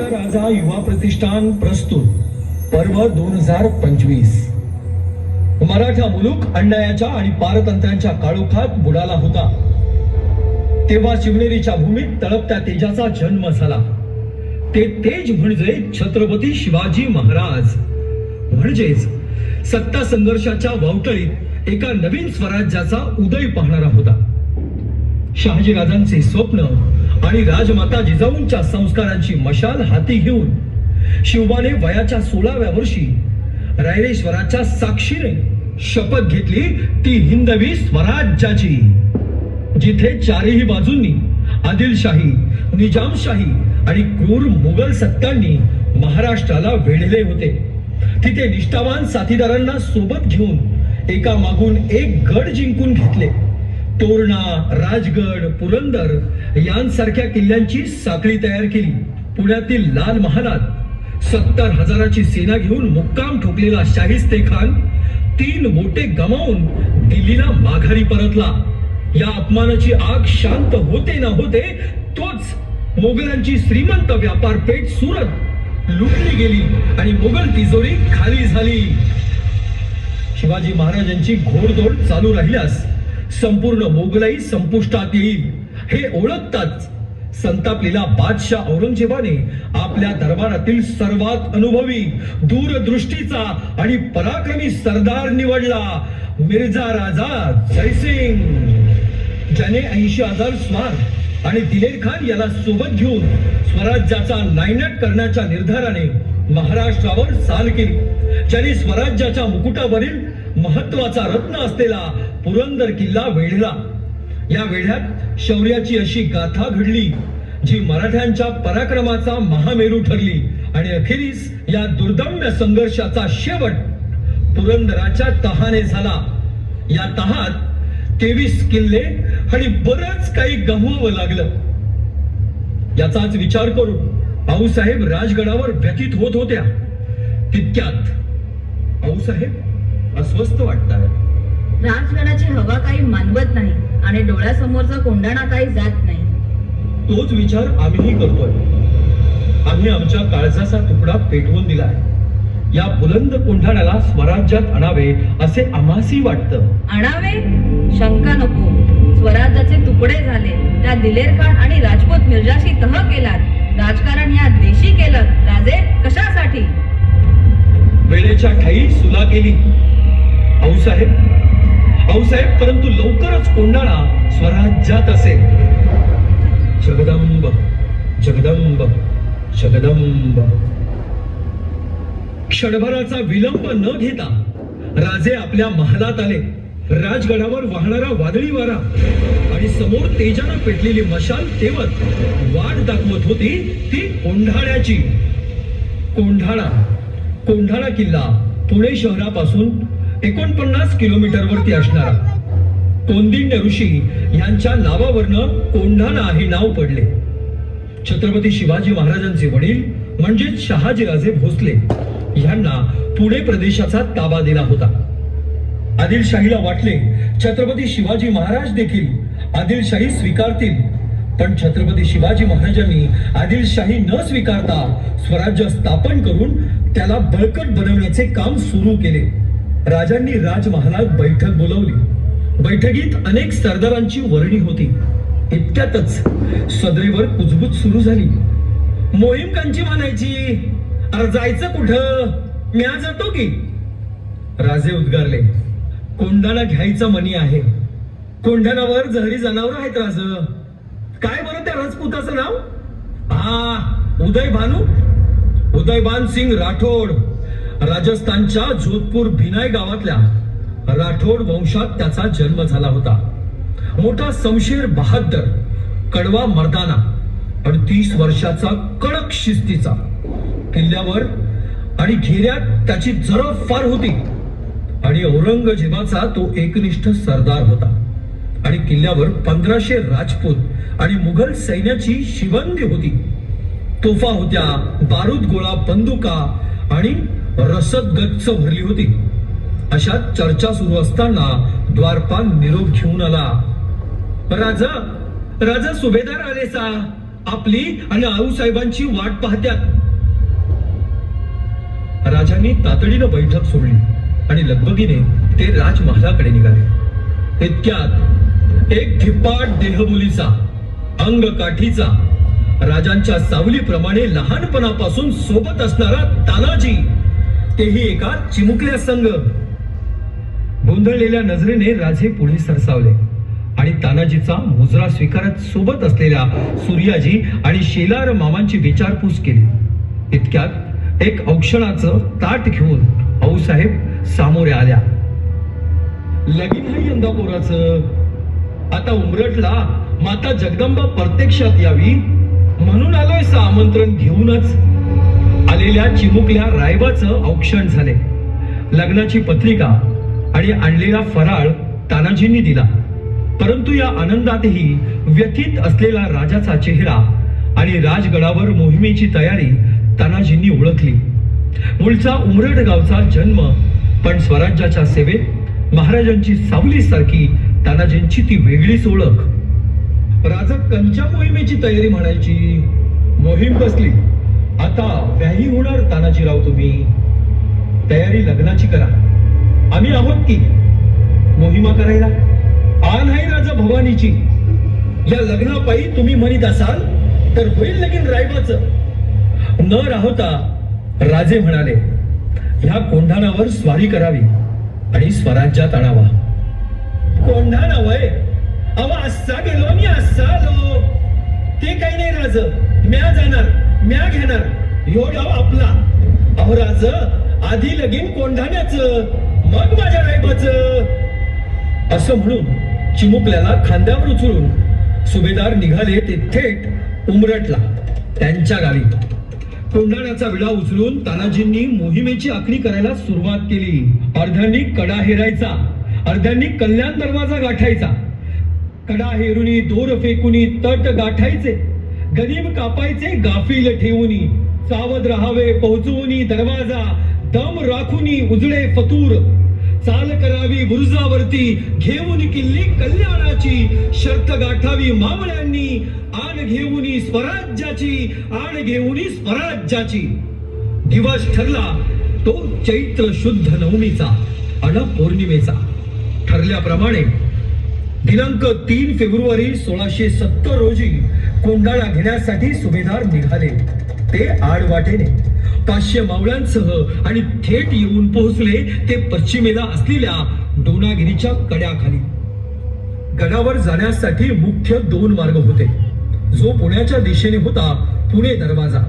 राजा युवा प्रतिष्ठान प्रस्तुत पर्व दोन हजार पंचवीस. मराठा मुलूक अन्यायाच्या आणि पारतंत्र्यांच्या काळोखात बुडाला होता. तेव्हा शिवनेरीच्या भूमीत तळपत्या तेजाचा जन्म झाला. ते तेज म्हणजे छत्रपती शिवाजी महाराज. म्हणजेच सत्ता संघर्षाच्या वावटळीत एका नवीन स्वराज्याचा उदय पाहणारा होता. शहाजीराजांचे स्वप्न आणि राजमाता जिजाऊंच्या संस्कारांची मशाल हाती घेऊन शिवबाने वयाच्या सोळाव्या वर्षी रायरेश्वराच्या साक्षीने शपथ घेतली ती हिंदवी स्वराज्याची जिथे चारही बाजूंनी आदिलशाही निजामशाही आणि क्रूर मुघल सत्तांनी महाराष्ट्राला वेढले होते. तिथे निष्ठावान साथीदारांना सोबत घेऊन एका मागून एक गड जिंकून घेतले. तोरणा राजगड पुरंदर यांसारख्या किल्ल्यांची साखळी तयार केली. पुण्यातील लाल महालात सत्तर हजाराची सेना घेऊन मुक्काम ठोकलेला शाहिस्ते खान तीन मोठे गमावून दिल्लीला माघारी परतला. या अपमानाची आग शांत होते ना होते तोच मोगलांची श्रीमंत व्यापार पेठ सुरत लुटली गेली आणि मोगल तिजोरी खाली झाली. शिवाजी महाराजांची घोडदौड चालू राहिल्यास संपूर्ण मोगलाई संपुष्टात येईल. हे ओळखताच संतापलेला बादशाह औरंगजेबाने आपल्या दरबारातील सर्वात अनुभवी दूरदृष्टीचा आणि पराक्रमी सरदार निवडला. मिर्झा राजा जयसिंग. ज्याने ऐंशी हजार स्वार आणि दिलेर खान याला सोबत घेऊन स्वराज्याचा नायनाट करण्याच्या निर्धाराने महाराष्ट्रावर चाल केली. ज्यांनी स्वराज्याच्या मुकुटावरील महत्त्वाचा रत्न असलेला पुरंदर किल्ला वेढला. या वेढ्यात शौर्याची अशी गाथा घडली जी मराठ्यांच्या पराक्रमाचा महामेरू ठरली आणि अखेरीस या दुर्दम्य संघर्षाचा शेवट पुरंदराच्या तहाने झाला. या तहात तेवीस किल्ले आणि बरंच काही गमवावं लागलं. याचाच विचार करून आऊसाहेब राजगडावर व्यथित होत होत्या. तितक्यात आऊसाहेब अस्वस्थ वाटतात राजगडाची हवा काही मानवत नाही आणि डोळ्यासमोरचा कोंडाणा काही जात नाही. तोच विचार आम्हीही करतोय. आम्ही आमच्या काळजाचा तुकडा पेटवून दिलाय. या बुलंद कोंढाण्याला स्वराज्यात आणावे असे आम्हासही वाटतं. आणावे? शंका नको. स्वराज्याचे तुकडे झाले. त्या दिलेर खान आणि राजपूत मिर्जाशी तह केलात. राजकारण या देशी केलं. राजे कशासाठी? वेळेच्या ठाई सुला केली. आऊसाहेब आऊसाहेब परंतु लवकरच कोंडाळा स्वराज्यात असेल. जगदंब जगदंब जगदंब. क्षणभराचा विलंब न घेता राजे आपल्या महालात आले. राजगडावर वाहणारा वादळी वारा आणि समोर तेजानं पेटलेली मशाल तेवत वाट दाखवत होती ती कोंढाळ्याची. कोंढाळा. कोंढाळा किल्ला पुणे शहरापासून एकोणपन्नास किलोमीटरवरती असणारा. कोंदिंड ऋषी यांच्या नावावरनं कोंढाणा हे नाव पडले. छत्रपती शिवाजी महाराजांचे वडील म्हणजेच शहाजीराजे भोसले यांना पुणे प्रदेशाचा ताबा दिला होता. आदिलशाहीला वाटले छत्रपती शिवाजी महाराज देखील आदिलशाही स्वीकारतील. पण छत्रपती शिवाजी महाराजांनी आदिलशाही न स्वीकारता स्वराज्य स्थापन करून त्याला बळकट बनवण्याचे काम सुरू केले. राजांनी राजमहालात बैठक बोलावली. बैठकीत अनेक सरदारांची वर्णी होती. इतक्यातच सदरेवर कुजबूज सुरू झाली. मोहीम कांची म्हणायची अरे जायचं कुठं? म्या जातो की. राजे उद्गारले कोंडाणा घ्यायचा मनी आहे. कोंढाणावर जहरी जनावर आहेत राज. काय बरं त्या राजपुताचं नाव? हा उदय भानू? उदयभान सिंग राठोड. राजस्थानच्या जोधपूर भिनाय गावातल्या राठोड वंशात त्याचा जन्म झाला होता. मोठा समशेर बहादर कडवा मर्दाना अडतीस वर्षाचा कडक शिस्तीचा. किल्ल्यावर आणि घेऱ्यात त्याची जरब फार होती. आणि औरंगजेबाचा तो एकनिष्ठ सरदार होता. आणि किल्ल्यावर पंधराशे राजपूत आणि मुघल सैन्याची शिवंगी होती. तोफा होत्या बारूद गोळा बंदुका आणि रसद गच्च भरली होती. अशा चर्चा सुरू असताना द्वारपाल निरोप घेऊन आला. राजा राजा सुभेदार आले सा आपली आणि आऊसाहेबांची वाट पाहत्यात. राजांनी तातडीनं बैठक सोडली. आणि लगबगीने ते राजमहालाकडे निघाले. इतक्यात एक धिप्पाट देहबोलीचा अंग काठीचा राजांच्या सावलीप्रमाणे लहानपणापासून सोबत असणारा तानाजी तेही एका चिमुकल्या संघ गोंधळलेल्या नजरेने राजे पुढे सरसावले. आणि तानाजीचा मुजरा स्वीकारत सोबत असलेल्या सूर्याजी आणि शेलार मामांची विचारपूस केली. इतक्यात एक औक्षणाचं ताट घेऊन आऊसाहेब सामोरे आल्या. लगीन आहे यंदा पोराचं. आता उमरटला माता जगदंबा प्रत्यक्षात यावी. म्हणून आलोय सा आमंत्रण घेऊनच. आलेल्या चिमुकल्या रायबाचं औक्षण झाले. लग्नाची पत्रिका आणि आणलेला फराळ तानाजींनी दिला. परंतु या आनंदातही व्यथित असलेला राजाचा चेहरा आणि राजगडावर मोहिमेची तयारी तानाजींनी ओळखली. मूळचा उमरड गावचा जन्म पण स्वराज्याच्या सेवेत महाराजांची सावली सारखी तानाजींची ती वेगळीच ओळख. राजा कंच्या मोहिमेची तयारी म्हणायची. मोहीम बसली. आता व्याही होणार तानाजीराव तुम्ही. तयारी लग्नाची करा. आम्ही आहोत की? मोहिमा करायला? आ नाही राजा भवानीची. या लग्नापायी तुम्ही म्हणत असाल तर होईल लगीन रायबाचं. न राहता राजे म्हणाले ह्या कोंढाणावर स्वारी करावी आणि स्वराज्यात आणावा. कोंढाणा वय अव असा गेलो मी असा आलो. ते काही नाही राज. म्या जाणार म्या घेणार. ह्यो डाव आपला. अहो राज आधी लगीन कोंढाण्याच मग माझ्या रायबाच. असं म्हणून चिमुकल्याला खांद्यावर उचलून सुभेदार निघाले ते थेट उमरटला त्यांच्या गावी. कोंढाण्याचा विडा उचलून तानाजींनी मोहिमेची आखणी करायला सुरुवात केली. अर्ध्यांनी कडा हेरायचा. अर्ध्यांनी कल्याण दरवाजा गाठायचा. कडा हेरुनी दोर फेकुनी तट गाठायचे. गरीब कापायचे गाफील ठेवूनी. सावध राहावे पोहोचवूनी दरवाजा. दम राखुनी उजळे फतूर. चाल करावी बुरुजावरती घेऊन किल्ली कल्याणाची शर्त गाठावी मावळ्यांनी आण घेऊनी स्वराज्याची आण घेऊन स्वराज्याची. दिवस ठरला तो चैत्र शुद्ध नवमीचा अन पौर्णिमेचा ठरल्याप्रमाणे दिनांक तीन फेब्रुवारी सोळाशे सत्तर रोजी कोंडाळा घेण्यासाठी सुभेदार निघाले. ते आडवाटेने पाचशे मावळ्यांसह आणि थेट येऊन पोहोचले ते पश्चिमेला असलेल्या डोनागिरीच्या कड्याखाली. गडावर जाण्यासाठी मुख्य दोन मार्ग होते. जो पुण्याच्या दिशेने होता पुणे दरवाजा.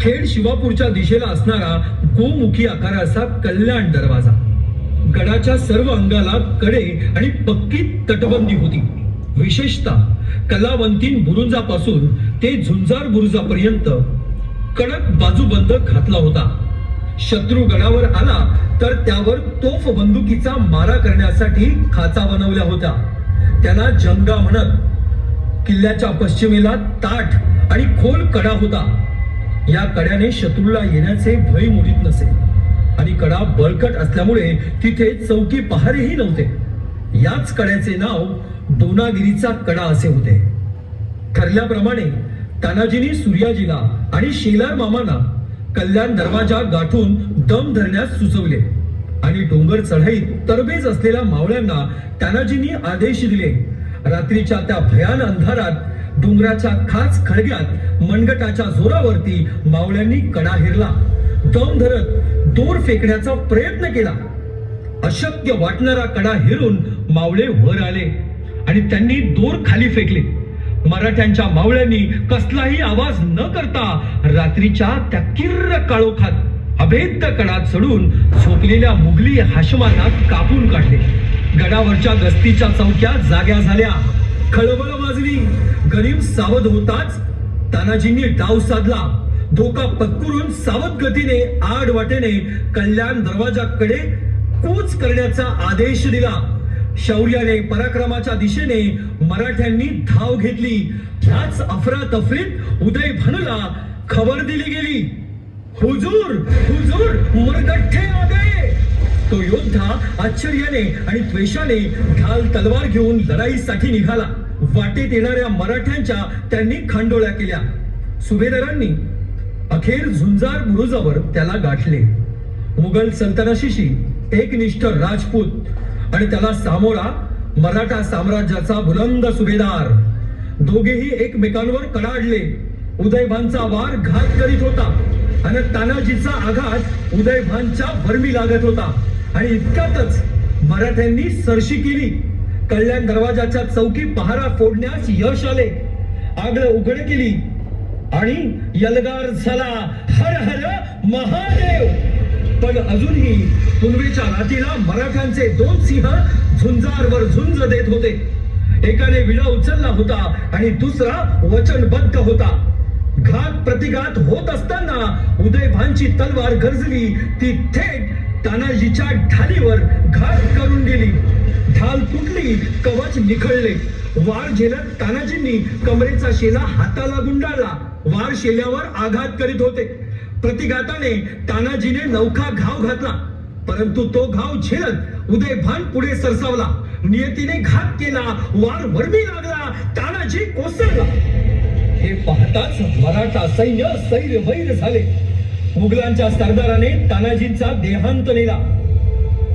खेड शिवापूरच्या दिशेला असणारा गोमुखी आकाराचा कल्याण दरवाजा. गडाच्या सर्व अंगाला कडे आणि पक्की तटबंदी होती. विशेषतः कलावंतीन बुरुंजापासून ते झुंजार बुरुजापर्यंत कडक बाजूबंद घातला होता. शत्रू गडावर आला तर त्यावर तोफ बंदुकीचा मारा करण्यासाठी खाचा बनवल्या होत्या. त्याला जंगा म्हणत किल्ल्याच्या पश्चिमेला ताठ आणि खोल कडा होता. या कड्याने शत्रूला येण्याचे भय मोडीत नसे. आणि कडा बळकट असल्यामुळे तिथे चौकी पहारेही नव्हते. याच कड्याचे नाव दोनागिरीचा कडा असे होते. ठरल्याप्रमाणे तानाजीनी सूर्याजीला आणि शेलार मामांना कल्याण दरवाजा गाठून दम धरण्यास सुचवले. आणि डोंगर चढाईत तरबेज असलेल्या मावळ्यांना तानाजींनी आदेश दिले. रात्रीच्या त्या भयान अंधारात डोंगराच्या खाच खळग्यात मनगटाच्या जोरावरती मावळ्यांनी कडा हिरला. दम धरत दोर फेकण्याचा प्रयत्न केला. अशक्य वाटणारा कडा हिरून मावळे वर आले आणि त्यांनी दोर खाली फेकले. मराठ्यांच्या मावळ्यांनी कसलाही आवाज न करता रात्रीच्या त्या किर्र काळोखात अभेद्य कणात चढून झोपलेल्या मुघली हाशमांना कापून काढले. गडावरच्या गस्तीच्या चौक्या जाग्या झाल्या. खळबळ वाजली. गरीब सावध होताच तानाजींनी डाव साधला. धोका पत्करून सावध गतीने आड वाटेने कल्याण दरवाजाकडे कूच करण्याचा आदेश दिला. शौर्याने पराक्रमाच्या दिशेने मराठ्यांनी धाव घेतली. ह्याच अफरातफरीत उदय भनला खबर दिली गेली. हुजूर हुजूर मरगठ्ठे आ गए तो योद्धा आश्चर्याने आणि द्वेषाने ढाल तलवार घेऊन लढाईसाठी निघाला. वाटेत येणाऱ्या मराठ्यांच्या त्यांनी खांडोळ्या केल्या. सुभेदारांनी अखेर झुंजार बुरुजावर त्याला गाठले. मुघल सल्तनशीशी एकनिष्ठ राजपूत आणि त्याला सामोरा मराठा साम्राज्याचा बुलंद सुभेदार. दोघेही एकमेकांवर कडाडले. उदयभानचा वार घात करीत होता. आणि तानाजीचा आघात उदयभानच्या भरमी लागत होता. आणि इतक्यातच मराठ्यांनी सरशी केली. कल्याण दरवाजाच्या चौकी पहारा फोडण्यास यश आले. आगळ उघड केली आणि यलगार झाला. हर हर महादेव! पण अजूनही पूर्वीच्या रातीला मराठ्यांचे दोन सिंह झुंजारवर झुंज देत होते. एकाने विडा उचलला होता आणि दुसरा वचनबद्ध होता. घात प्रतिघात होत असताना उदयभानची तलवार गरजली ती थेट तानाजीच्या ढालीवर घात करून गेली. ढाल तुटली कवच निखळले. वार झेलत तानाजींनी कमरेचा शेला हाताला गुंडाळला. वार शेल्यावर आघात करीत होते. प्रतिघाताने तानाजीने नौका घाव घातला. परंतु तो घाव झेलत उदय भान पुढे सरसावला. नियतीने घात केला. वार वरमी लागला. तानाजी कोसळला. हे पाहताच मराठा सैन्य सैर वैर झाले. मुघलांच्या सरदाराने तानाजींचा देहांत नेला.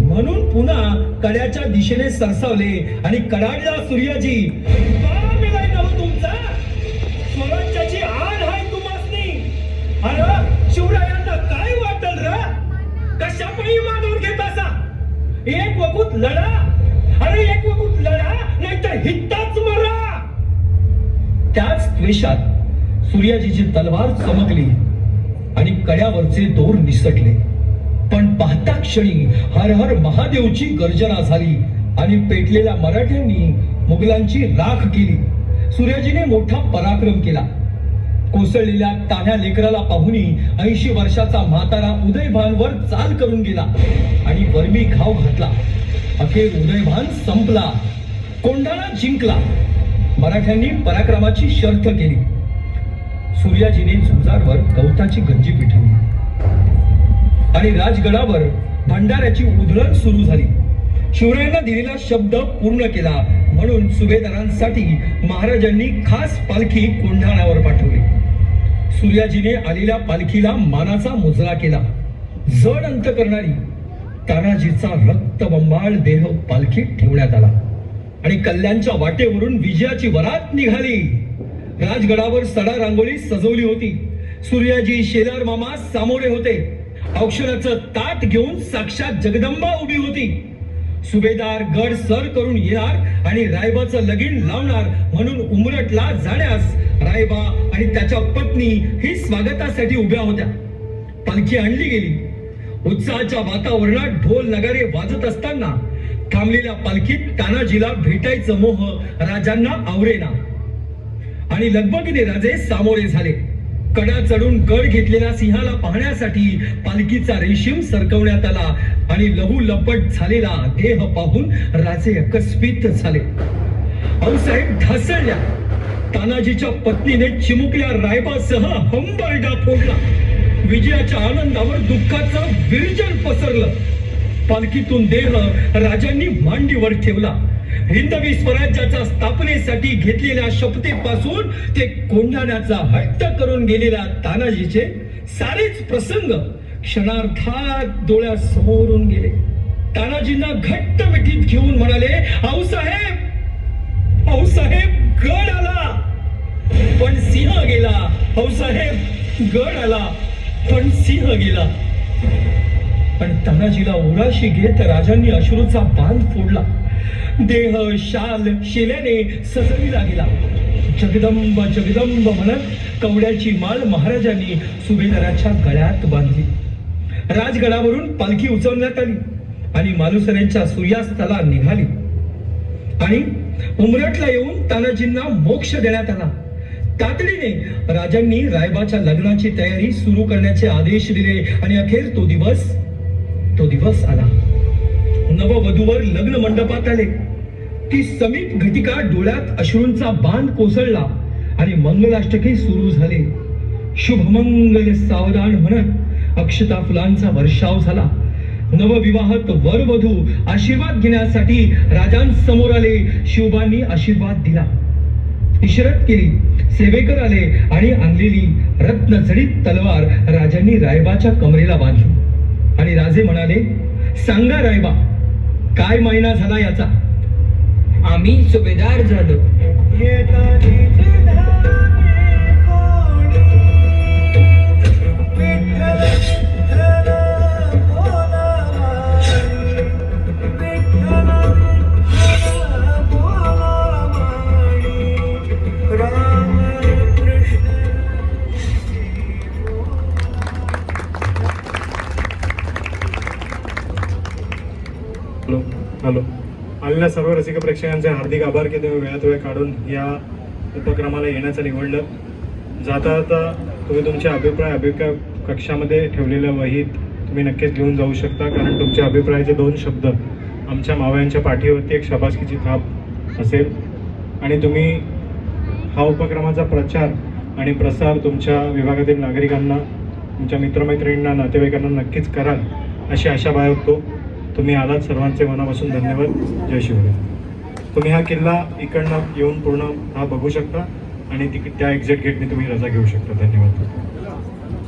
म्हणून पुन्हा कड्याच्या दिशेने सरसावले आणि कडाडला सूर्याजी हो तुमचा. स्वराज्याची आण आहे तुम्हाला एक वकूत लढा अरे एक वकूत लढा नाहीतर हित्ताच मरा. त्याच द्वेषात सूर्याजीची तलवार चमकली आणि कड्यावरचे दोर निसटले. पण पाहता क्षणी हर हर महादेवची गर्जना झाली आणि पेटलेल्या मराठ्यांनी मुघलांची राख केली. सूर्याजीने मोठा पराक्रम केला. कोसळलेल्या तान्या लेकराला पाहुनी ऐंशी वर्षाचा म्हातारा उदयभानवर चाल करून गेला आणि वर्मी घाव घातला. अखेर उदयभान संपला. कोंढाणा जिंकला. मराठ्यांनी पराक्रमाची शर्थ केली. सूर्याजीने झुंजारवर गवताची गंजी पिठवली. आणि राजगडावर भंडाऱ्याची उधळण सुरू झाली. शिवरायांना दिलेला शब्द पूर्ण केला. म्हणून सुभेदारांसाठी महाराजांनी खास पालखी कोंढाण्यावर पाठवली. सूर्याजीने आलेल्या पालखीला मानाचा मुजरा केला. जड अंत करणारी तानाजीचा रक्तबंबाळ देह पालखीत ठेवण्यात आला. आणि कल्याणच्या वाटेवरून विजयाची वरात निघाली. राजगडावर सडा रांगोळी सजवली होती. सूर्याजी शेलार मामा सामोरे होते. औक्षणाचं ताट घेऊन साक्षात जगदंबा उभी होती. सुभेदार गड सर करून येणार आणि रायबाचं लगीन लावणार म्हणून उमरटला जाण्यास रायबा आणि त्याच्या पत्नी ही स्वागतासाठी उभ्या होत्या. पालखी आणली गेली. उत्साहाच्या वातावरणात ढोल नगारे वाजत असताना थांबलेल्या पालखीत तानाजीला भेटायचं मोह राजांना आवरेना. आणि लगबगीने राजे सामोरे झाले. कडा चढून गड घेतलेल्या सिंहाला पाहण्यासाठी पालखीचा रेशीम सरकवण्यात आला आणि लहू लपट झालेला देह पाहून राजे अकस्मित झाले. आऊसाहेब ढासळल्या. तानाजीच्या पत्नीने चिमुकल्या रायबासह हंबरडा फोडला. विजयाच्या आनंदावर दुःखाचं विरजन पसरलं. पालखीतून देह राजांनी मांडीवर ठेवला. हिंदवी स्वराज्याच्या स्थापनेसाठी घेतलेल्या शपथेपासून ते कोंढाण्याचा हट्ट करून गेलेल्या तानाजीचे सारेच प्रसंग क्षणार्धात डोळ्यासमोरून गेले. तानाजींना घट्ट मिठीत घेऊन म्हणाले आऊसाहेब आऊसाहेब गड आला! पण सिंह गेला. आऊसाहेब गड आला. पण सिंह गेला. पण तानाजीला उराशी घेत राजांनी अश्रूचा बांध फोडला. देह शाल शेल्याने सजविला गेला. जगदंब जगदंब म्हणत कवड्याची माळ महाराजांनी सुभेदाराच्या गळ्यात बांधली. राजगडावरून पालखी उचलण्यात आली आणि मालुसऱ्यांच्या सूर्यास्ताला निघाली. आणि उमरटला येऊन तानाजींना मोक्ष देण्यात आला. तातडीने राजांनी रायबाच्या लग्नाची तयारी सुरू करण्याचे आदेश दिले आणि अखेर तो दिवस तो दिवस आला. नववधूवर लग्न मंडपात आले. ती समीप घटिका डोळ्यात अश्रूंचा बांध कोसळला आणि मंगलाष्टके सुरू झाले. शुभमंगल सावधान म्हणत अक्षता फुलांचा वर्षाव झाला. नवविवाहत वर वधू आशीर्वाद घेण्यासाठी राजांसमोर आले. शिवबांनी आशीर्वाद दिला. इशरत केली सेवेकर आले आणि आणलेली रत्न जडित तलवार राजांनी रायबाच्या कमरेला बांधली. आणि राजे म्हणाले सांगा रायबा काय महिना झाला याचा? आम्ही सुभेदार झालो. प्रेक्षकांचे हार्दिक आभार की तुम्ही वेळात वेळ काढून या उपक्रमाला येण्याचं निवडलं. जाता जाता तुम्ही तुमचे अभिप्राय अभिप्राय कक्षामध्ये ठेवलेल्या वहीत तुम्ही नक्कीच घेऊन जाऊ शकता. कारण तुमच्या अभिप्रायाचे दोन शब्द आमच्या मावयांच्या पाठीवरती एक शाबासकीची थाप असेल. आणि तुम्ही हा उपक्रमाचा प्रचार आणि प्रसार तुमच्या विभागातील नागरिकांना तुमच्या मित्रमैत्रिणींना नातेवाईकांना नक्कीच कराल अशी आशा बाळगतो. तुम्ही आलात सर्वांचे मनापासून धन्यवाद. जय शिवराय. तुम्ही हा किल्ला इकडनं येऊन पूर्ण हा बघू शकता आणि तिक त्या एक्झिट गेटने तुम्ही रजा घेऊ शकता. धन्यवाद.